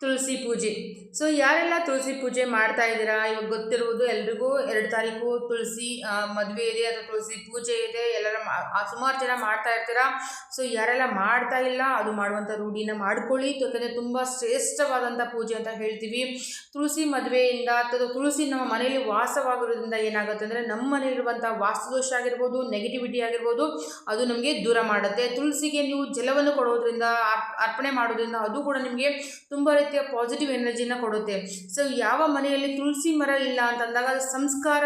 ತುಳಸಿ ಪೂಜೆ. ಸೊ ಯಾರೆಲ್ಲ ತುಳಸಿ ಪೂಜೆ ಮಾಡ್ತಾ ಇದ್ದೀರಾ? ಇವಾಗ ಗೊತ್ತಿರುವುದು ಎಲ್ರಿಗೂ ಎರಡು ತಾರೀಕು ತುಳಸಿ ಮದುವೆ ಇದೆ, ಅಥವಾ ತುಳಸಿ ಪೂಜೆ ಇದೆ, ಎಲ್ಲರ ಸುಮಾರು ಜನ ಮಾಡ್ತಾ ಇರ್ತೀರಾ? ಸೊ ಯಾರೆಲ್ಲ ಮಾಡ್ತಾ ಇಲ್ಲ, ಅದು ಮಾಡುವಂಥ ರೂಢಿನ ಮಾಡ್ಕೊಳ್ಳಿ. ಯಾಕಂದರೆ ತುಂಬ ಶ್ರೇಷ್ಠವಾದಂಥ ಪೂಜೆ ಅಂತ ಹೇಳ್ತೀವಿ. ತುಳಸಿ ಮದುವೆಯಿಂದ, ಅಥವಾ ತುಳಸಿ ನಮ್ಮ ಮನೆಯಲ್ಲಿ ವಾಸವಾಗಿರೋದ್ರಿಂದ ಏನಾಗುತ್ತೆ ಅಂದರೆ, ನಮ್ಮ ಮನೆಯಲ್ಲಿರುವಂಥ ವಾಸ್ತುದೋಷ ಆಗಿರ್ಬೋದು ನೆಗೆಟಿವಿಟಿ ಆಗಿರ್ಬೋದು, ಅದು ನಮಗೆ ದೂರ ಮಾಡುತ್ತೆ. ತುಳಸಿಗೆ ನೀವು ಜಲವನ್ನು ಕೊಡೋದ್ರಿಂದ, ಅರ್ಪ್- ಅರ್ಪಣೆ ಮಾಡೋದ್ರಿಂದ ಅದು ಕೂಡ ನಿಮಗೆ ತುಂಬ ರೀತಿಯ ಪಾಸಿಟಿವ್ ಎನರ್ಜಿನ ಕೊಡುತ್ತೆ. ಸೊ ಯಾವ ಮನೆಯಲ್ಲಿ ತುಳಸಿ ಮರ ಇಲ್ಲ ಅಂತಂದಾಗ ಸಂಸ್ಕಾರ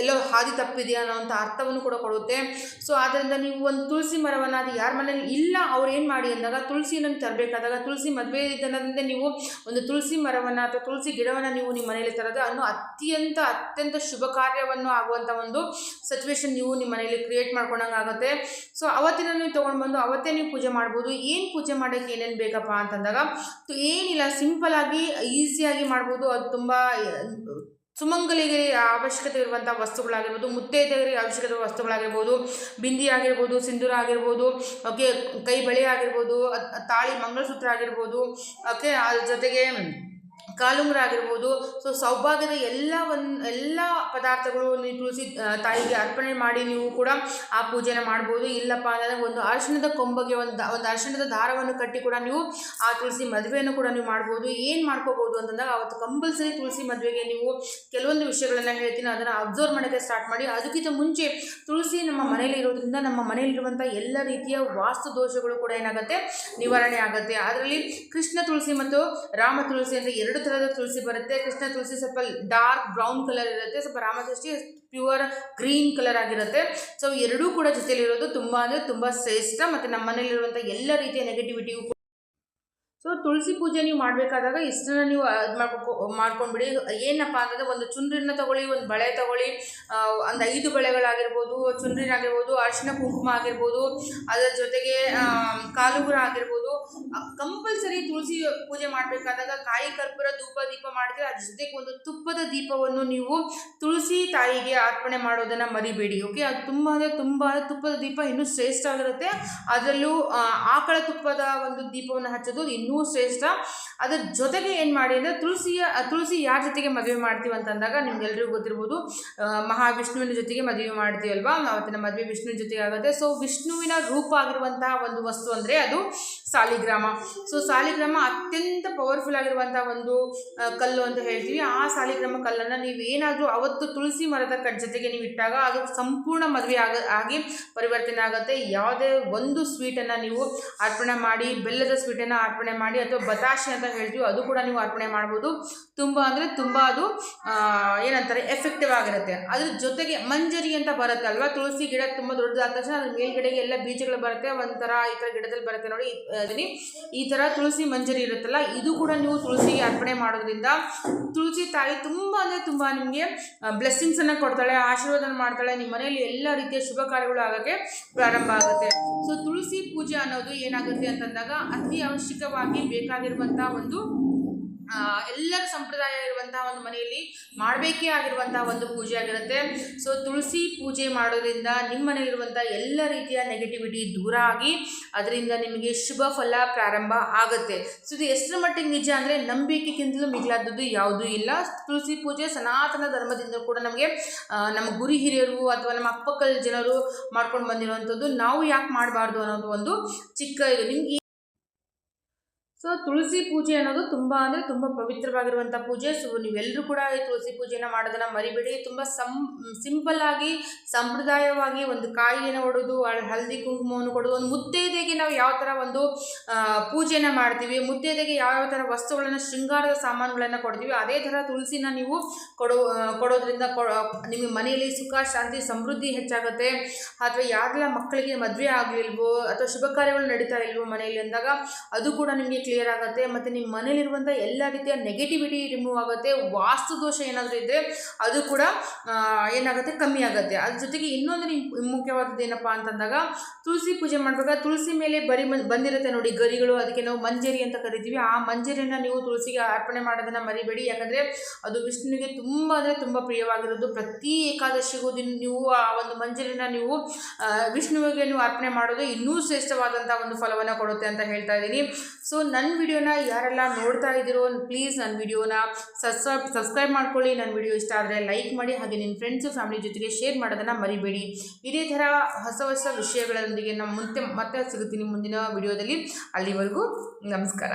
ಎಲ್ಲೋ ಹಾದಿ ತಪ್ಪಿದೆಯಾ ಅನ್ನೋಂಥ ಅರ್ಥವನ್ನು ಕೂಡ ಕೊಡುತ್ತೆ. ಸೊ ಆದ್ದರಿಂದ ನೀವು ಒಂದು ತುಳಸಿ ಮರವನ್ನು ಅದು ಯಾರ ಮನೇಲಿ ಇಲ್ಲ, ಅವ್ರು ಏನು ಮಾಡಿ ಅಂದಾಗ ತುಳಸಿನ ತರಬೇಕಾದಾಗ ತುಳಸಿ ಮದುವೆ ದಿನದಿಂದ ನೀವು ಒಂದು ತುಳಸಿ ಮರವನ್ನು ಅಥವಾ ತುಳಸಿ ಗಿಡವನ್ನು ನೀವು ನಿಮ್ಮ ಮನೆಯಲ್ಲಿ ತರೋದು ಅನ್ನೋ ಅತ್ಯಂತ ಅತ್ಯಂತ ಶುಭ ಕಾರ್ಯವನ್ನು ಆಗುವಂಥ ಒಂದು ಸಿಚುವೇಶನ್ ನೀವು ನಿಮ್ಮ ಮನೆಯಲ್ಲಿ ಕ್ರಿಯೇಟ್ ಮಾಡ್ಕೊಂಡಂಗೆ ಆಗುತ್ತೆ. ಸೊ ಅವತ್ತಿನ ನೀವು ತೊಗೊಂಡು ಬಂದು ಅವತ್ತೇ ನೀವು ಪೂಜೆ ಮಾಡ್ಬೋದು. ಏನು ಪೂಜೆ ಮಾಡೋಕ್ಕೆ ಏನೇನು ಬೇಕಪ್ಪ ಅಂತಂದಾಗ, ಏನಿಲ್ಲ ಸಿಂಪಲ್ ಆಗಿ ಈಸಿಯಾಗಿ ಮಾಡ್ಬೋದು. ಅದು ತುಂಬ ಸುಮಂಗಲಿಗೆ ಅವಶ್ಯಕತೆ ಇರುವಂಥ ವಸ್ತುಗಳಾಗಿರ್ಬೋದು, ಮುತ್ತೈದೆಯರಿಗೆ ಅವಶ್ಯಕತೆ ವಸ್ತುಗಳಾಗಿರ್ಬೋದು ಬಿಂದಿ ಆಗಿರ್ಬೋದು ಸಿಂಧೂರ ಆಗಿರ್ಬೋದು ಓಕೆ ಕೈ ಬಳೆ ಆಗಿರ್ಬೋದು ತಾಳಿ ಮಂಗಳಸೂತ್ರ ಆಗಿರ್ಬೋದು ಓಕೆ ಅದ್ರ ಜೊತೆಗೆ ಕಾಲುಂಗುರ ಆಗಿರ್ಬೋದು. ಸೊ ಸೌಭಾಗ್ಯದ ಎಲ್ಲ ಒಂದು ಎಲ್ಲ ಪದಾರ್ಥಗಳು ನೀವು ತುಳಸಿ ತಾಯಿಗೆ ಅರ್ಪಣೆ ಮಾಡಿ ನೀವು ಕೂಡ ಆ ಪೂಜೆನ ಮಾಡ್ಬೋದು. ಇಲ್ಲಪ್ಪ ಅಂದರೆ ಒಂದು ಅರ್ಶಿಣದ ಕೊಂಬಗೆ ಒಂದು ಒಂದು ಅರ್ಶಿಣದ ದಾರವನ್ನು ಕಟ್ಟಿ ಕೂಡ ನೀವು ಆ ತುಳಸಿ ಮದುವೆಯನ್ನು ಕೂಡ ನೀವು ಮಾಡ್ಬೋದು. ಏನು ಮಾಡ್ಕೋಬೋದು ಅಂತಂದಾಗ ಅವತ್ತು ಕಂಪಲ್ಸರಿ ತುಳಸಿ ಮದುವೆಗೆ ನೀವು ಕೆಲವೊಂದು ವಿಷಯಗಳನ್ನು ಹೇಳ್ತೀನಿ. ಅದನ್ನು ಅಬ್ಸರ್ವ್ ಮಾಡೋಕ್ಕೆ ಸ್ಟಾರ್ಟ್ ಮಾಡಿ. ಅದಕ್ಕಿಂತ ಮುಂಚೆ ತುಳಸಿ ನಮ್ಮ ಮನೆಯಲ್ಲಿ ಇರೋದ್ರಿಂದ ನಮ್ಮ ಮನೆಯಲ್ಲಿರುವಂಥ ಎಲ್ಲ ರೀತಿಯ ವಾಸ್ತು ದೋಷಗಳು ಕೂಡ ಏನಾಗುತ್ತೆ? ನಿವಾರಣೆ ಆಗುತ್ತೆ. ಅದರಲ್ಲಿ ಕೃಷ್ಣ ತುಳಸಿ ಮತ್ತು ರಾಮ ತುಳಸಿ ಅಂತ ಎರಡು ಥರದ ತುಳಸಿ ಬರುತ್ತೆ. ಕೃಷ್ಣ ತುಳಸಿ ಸ್ವಲ್ಪ ಡಾರ್ಕ್ ಬ್ರೌನ್ ಕಲರ್ ಇರುತ್ತೆ. ಸ್ವಲ್ಪ ರಾಮ ತುಳಸಿ ಪ್ಯೂರ್ ಗ್ರೀನ್ ಕಲರ್ ಆಗಿರುತ್ತೆ. ಸೊ ಎರಡೂ ಕೂಡ ಜೊತೆಲಿರೋದು ತುಂಬ ಅಂದರೆ ತುಂಬ ಶ್ರೇಷ್ಠ. ಮತ್ತು ನಮ್ಮ ಮನೆಯಲ್ಲಿರುವಂಥ ಎಲ್ಲ ರೀತಿಯ ನೆಗೆಟಿವಿಟಿಯು ಸೊ ತುಳಸಿ ಪೂಜೆ ನೀವು ಮಾಡಬೇಕಾದಾಗ ಇಷ್ಟನ್ನ ನೀವು ಅದು ಮಾಡ್ಕೊ, ಮಾಡ್ಕೊಂಡ್ಬಿಡಿ. ಏನಪ್ಪ ಅಂತಂದರೆ ಒಂದು ಚುಂಡ್ರಿನ ತಗೊಳ್ಳಿ, ಒಂದು ಬಳೆ ತಗೊಳ್ಳಿ ಒಂದು ಐದು ಬಳೆಗಳಾಗಿರ್ಬೋದು ಚುಂಡ್ರಿನ ಆಗಿರ್ಬೋದು ಅರಿಶಿನ ಕುಂಕುಮ ಆಗಿರ್ಬೋದು, ಅದರ ಜೊತೆಗೆ ಕಾಲುಗುರ ಆಗಿರ್ಬೋದು. ಕಂಪಲ್ಸರಿ ತುಳಸಿ ಪೂಜೆ ಮಾಡಬೇಕಾದಾಗ ಕಾಯಿ ಕರ್ಪೂರ, ಧೂಪ, ದೀಪ ಮಾಡಿದ್ರೆ ಅದ್ರ ಜೊತೆಗೆ ಒಂದು ತುಪ್ಪದ ದೀಪವನ್ನು ನೀವು ತುಳಸಿ ತಾಯಿಗೆ ಅರ್ಪಣೆ ಮಾಡೋದನ್ನು ಮರಿಬೇಡಿ ಓಕೆ ಅದು ತುಂಬ ಅಂದರೆ ತುಂಬ ತುಪ್ಪದ ದೀಪ ಇನ್ನೂ ಶ್ರೇಷ್ಠ ಆಗಿರುತ್ತೆ. ಅದರಲ್ಲೂ ಆಕಳ ತುಪ್ಪದ ಒಂದು ದೀಪವನ್ನು ಹಚ್ಚೋದು ಇನ್ನೂ ಶ್ರೇಷ್ಠ. ಅದ್ರ ಜೊತೆಗೆ ಏನು ಮಾಡಿ ಅಂದರೆ ತುಳಸಿಯ ತುಳಸಿ ಯಾರ ಜೊತೆಗೆ ಮದುವೆ ಮಾಡ್ತೀವಿ ಅಂತಂದಾಗ ನಿಮ್ಗೆಲ್ರಿಗೂ ಗೊತ್ತಿರ್ಬೋದು ಮಹಾವಿಷ್ಣುವಿನ ಜೊತೆಗೆ ಮದುವೆ ಮಾಡ್ತೀವಲ್ವಾ? ಅವತ್ತಿನ ಮದುವೆ ವಿಷ್ಣುವಿನ ಜೊತೆಗೆ ಆಗುತ್ತೆ. ಸೊ ವಿಷ್ಣುವಿನ ರೂಪ ಆಗಿರುವಂತಹ ಒಂದು ವಸ್ತು ಅಂದರೆ ಅದು ಸಾಲಿಗ್ರಾಮ. ಸೊ ಸಾಲಿಗ್ರಾಮ ಅತ್ಯಂತ ಪವರ್ಫುಲ್ ಆಗಿರುವಂಥ ಒಂದು ಕಲ್ಲು ಅಂತ ಹೇಳ್ತೀವಿ. ಆ ಸಾಲಿಗ್ರಾಮ ಕಲ್ಲನ್ನು ನೀವು ಏನಾದರೂ ಅವತ್ತು ತುಳಸಿ ಮರದ ಕಟ್ ಜೊತೆಗೆ ನೀವು ಇಟ್ಟಾಗ ಅದು ಸಂಪೂರ್ಣ ಮದುವೆ ಆಗ, ಆಗಿ ಪರಿವರ್ತನೆ ಆಗುತ್ತೆ. ಯಾವುದೇ ಒಂದು ಸ್ವೀಟನ್ನು ನೀವು ಅರ್ಪಣೆ ಮಾಡಿ, ಬೆಲ್ಲದ ಸ್ವೀಟನ್ನು ಅರ್ಪಣೆ ಮಾಡಿ ಅಥವಾ ಬತಾಶೆ ಅಂತ ಹೇಳ್ತೀವಿ, ಅದು ಕೂಡ ನೀವು ಅರ್ಪಣೆ ಮಾಡ್ಬೋದು. ತುಂಬ ಅಂದರೆ ತುಂಬ ಅದು ಏನಂತಾರೆ ಎಫೆಕ್ಟಿವ್ ಆಗಿರುತ್ತೆ. ಅದ್ರ ಜೊತೆಗೆ ಮಂಜರಿ ಅಂತ ಬರುತ್ತೆ ಅಲ್ವಾ? ತುಳಸಿ ಗಿಡ ತುಂಬ ದೊಡ್ಡದಾದ ತಕ್ಷಣ ಅದ್ರ ಮೇಲ್ಗಡೆಗೆ ಎಲ್ಲ ಬೀಜಗಳು ಬರುತ್ತೆ. ಒಂಥರ ಈ ಥರ ಗಿಡದಲ್ಲಿ ಬರುತ್ತೆ ನೋಡಿ. ಅದನ್ನ ಈ ಥರ ತುಳಸಿ ಮಂಜರಿ ಇರುತ್ತಲ್ಲ, ಇದು ಕೂಡ ನೀವು ತುಳಸಿಗೆ ಅರ್ಪಣೆ ಮಾಡೋದ್ರಿಂದ ತುಳಸಿ ತಾಯಿ ತುಂಬ ಅಂದರೆ ತುಂಬ ನಿಮಗೆ ಬ್ಲೆಸ್ಸಿಂಗ್ಸನ್ನು ಕೊಡ್ತಾಳೆ, ಆಶೀರ್ವಾದನ ಮಾಡ್ತಾಳೆ ನಿಮ್ಮ ಮನೆಯಲ್ಲಿ ಎಲ್ಲ ರೀತಿಯ ಶುಭ ಕಾರ್ಯಗಳು ಆಗೋಕ್ಕೆ ಪ್ರಾರಂಭ ಆಗುತ್ತೆ. ಸೊ ತುಳಸಿ ಪೂಜೆ ಅನ್ನೋದು ಏನಾಗುತ್ತೆ ಅಂತಂದಾಗ ಅತಿ ಅವಶ್ಯಕವಾಗಿ ಬೇಕಾಗಿರುವಂಥ ಒಂದು ಎಲ್ಲರ ಸಂಪ್ರದಾಯ ಇರುವಂತಹ ಒಂದು ಮನೆಯಲ್ಲಿ ಮಾಡಬೇಕೇ ಆಗಿರುವಂತಹ ಒಂದು ಪೂಜೆ ಆಗಿರುತ್ತೆ. ಸೊ ತುಳಸಿ ಪೂಜೆ ಮಾಡೋದ್ರಿಂದ ನಿಮ್ಮ ಮನೆಯಲ್ಲಿರುವಂಥ ಎಲ್ಲ ರೀತಿಯ ನೆಗೆಟಿವಿಟಿ ದೂರ ಆಗಿ ಅದರಿಂದ ನಿಮಗೆ ಶುಭ ಫಲ ಪ್ರಾರಂಭ ಆಗುತ್ತೆ. ಸೊ ಇದು ಎಷ್ಟರ ಮಟ್ಟಿಗೆ ನಿಜ ಅಂದರೆ ನಂಬಿಕೆಗಿಂತಲೂ ಮಿಗಿಲಾದದ್ದು ಯಾವುದೂ ಇಲ್ಲ. ತುಳಸಿ ಪೂಜೆ ಸನಾತನ ಧರ್ಮದಿಂದ ಕೂಡ ನಮಗೆ ನಮ್ಮ ಗುರಿ ಹಿರಿಯರು ಅಥವಾ ನಮ್ಮ ಅಕ್ಕಪಕ್ಕದ ಜನರು ಮಾಡ್ಕೊಂಡು ಬಂದಿರುವಂಥದ್ದು. ನಾವು ಯಾಕೆ ಮಾಡಬಾರ್ದು ಅನ್ನೋದು ಒಂದು ಚಿಕ್ಕ ಇದು. ನಿಮ್ಗೆ ಸೊ ತುಳಸಿ ಪೂಜೆ ಅನ್ನೋದು ತುಂಬ ಅಂದರೆ ತುಂಬ ಪವಿತ್ರವಾಗಿರುವಂಥ ಪೂಜೆ. ಸೊ ನೀವೆಲ್ಲರೂ ಕೂಡ ಈ ತುಳಸಿ ಪೂಜೆನ ಮಾಡೋದನ್ನು ಮರಿಬೇಡಿ. ತುಂಬ ಸಂ ಸಿಂಪಲ್ ಆಗಿ, ಸಂಪ್ರದಾಯವಾಗಿ ಒಂದು ಕಾಯಿಯನ್ನು ಹೊಡೋದು ಅಲ್- ಹಳದಿ ಕುಂಕುಮವನ್ನು ಕೊಡೋದು. ಒಂದು ಮುತ್ತೈದೆಗೆ ನಾವು ಯಾವ ಥರ ಒಂದು ಪೂಜೆನ ಮಾಡ್ತೀವಿ, ಮುತ್ತೈದೆಗೆ ಯಾವ ಥರ ವಸ್ತುಗಳನ್ನು, ಶೃಂಗಾರದ ಸಾಮಾನುಗಳನ್ನು ಕೊಡ್ತೀವಿ, ಅದೇ ಥರ ತುಳಸಿನ ನೀವು ಕೊಡೋ ಕೊಡೋದ್ರಿಂದ ನಿಮ್ಮ ಮನೆಯಲ್ಲಿ ಸುಖ, ಶಾಂತಿ, ಸಮೃದ್ಧಿ ಹೆಚ್ಚಾಗುತ್ತೆ. ಅಥವಾ ಯಾರೆಲ್ಲ ಮಕ್ಕಳಿಗೆ ಮದುವೆ ಆಗಲಿಲ್ವೋ, ಅಥವಾ ಶುಭ ಕಾರ್ಯಗಳು ನಡೀತಾ ಇಲ್ವೋ ಮನೆಯಲ್ಲಿ ಅಂದಾಗ, ಅದು ಕೂಡ ನಿಮಗೆ ಕ್ಲಿಯರ್ ಆಗುತ್ತೆ, ಮತ್ತು ನಿಮ್ಮ ಮನೇಲಿರುವಂಥ ಎಲ್ಲ ರೀತಿಯ ನೆಗೆಟಿವಿಟಿ ರಿಮೂವ್ ಆಗುತ್ತೆ, ವಾಸ್ತು ದೋಷ ಏನಾದರೂ ಇದ್ದರೆ ಅದು ಕೂಡ ಏನಾಗುತ್ತೆ, ಕಮ್ಮಿ ಆಗುತ್ತೆ. ಅದ್ರ ಜೊತೆಗೆ ಇನ್ನೊಂದು ಮುಖ್ಯವಾದದ್ದು ಏನಪ್ಪ ಅಂತಂದಾಗ, ತುಳಸಿ ಪೂಜೆ ಮಾಡುವಾಗ ತುಳಸಿ ಮೇಲೆ ಬರಿ ಬಂದಿರುತ್ತೆ ನೋಡಿ ಗರಿಗಳು, ಅದಕ್ಕೆ ನಾವು ಮಂಜರಿ ಅಂತ ಕರಿತೀವಿ. ಆ ಮಂಜರಿಯನ್ನು ನೀವು ತುಳಸಿಗೆ ಅರ್ಪಣೆ ಮಾಡೋದನ್ನು ಮರಿಬೇಡಿ. ಯಾಕಂದರೆ ಅದು ವಿಷ್ಣುವಿಗೆ ತುಂಬ ಅಂದರೆ ತುಂಬ ಪ್ರಿಯವಾಗಿರೋದು. ಪ್ರತಿ ಏಕಾದಶಿಗೂ ದಿನ ನೀವು ಆ ಒಂದು ಮಂಜರಿನ ನೀವು ವಿಷ್ಣುವಿಗೆ ನೀವು ಅರ್ಪಣೆ ಮಾಡೋದು ಇನ್ನೂ ಶ್ರೇಷ್ಠವಾದಂಥ ಒಂದು ಫಲವನ್ನು ಕೊಡುತ್ತೆ ಅಂತ ಹೇಳ್ತಾ ಇದ್ದೀನಿ. ಸೊ ನನ್ನ ವಿಡಿಯೋನ ಯಾರೆಲ್ಲ ನೋಡ್ತಾ ಇದ್ದೀರೋ ಪ್ಲೀಸ್ ನನ್ನ ವಿಡಿಯೋನ ಸಬ್ಸ್ಕ್ರೈಬ್ ಸಬ್ಸ್ಕ್ರೈಬ್ ಮಾಡ್ಕೊಳ್ಳಿ. ನನ್ನ ವಿಡಿಯೋ ಇಷ್ಟ ಆದರೆ ಲೈಕ್ ಮಾಡಿ, ಹಾಗೆ ನಿಮ್ಮ ಫ್ರೆಂಡ್ಸು ಫ್ಯಾಮಿಲಿ ಜೊತೆಗೆ ಶೇರ್ ಮಾಡೋದನ್ನು ಮರಿಬೇಡಿ. ಇದೇ ಥರ ಹೊಸ ಹೊಸ ವಿಷಯಗಳೊಂದಿಗೆ ನಮ್ಮ ಮುಂದೆ ಮತ್ತೆ ಸಿಗುತ್ತೀನಿ ಮುಂದಿನ ವಿಡಿಯೋದಲ್ಲಿ. ಅಲ್ಲಿವರೆಗೂ ನಮಸ್ಕಾರ.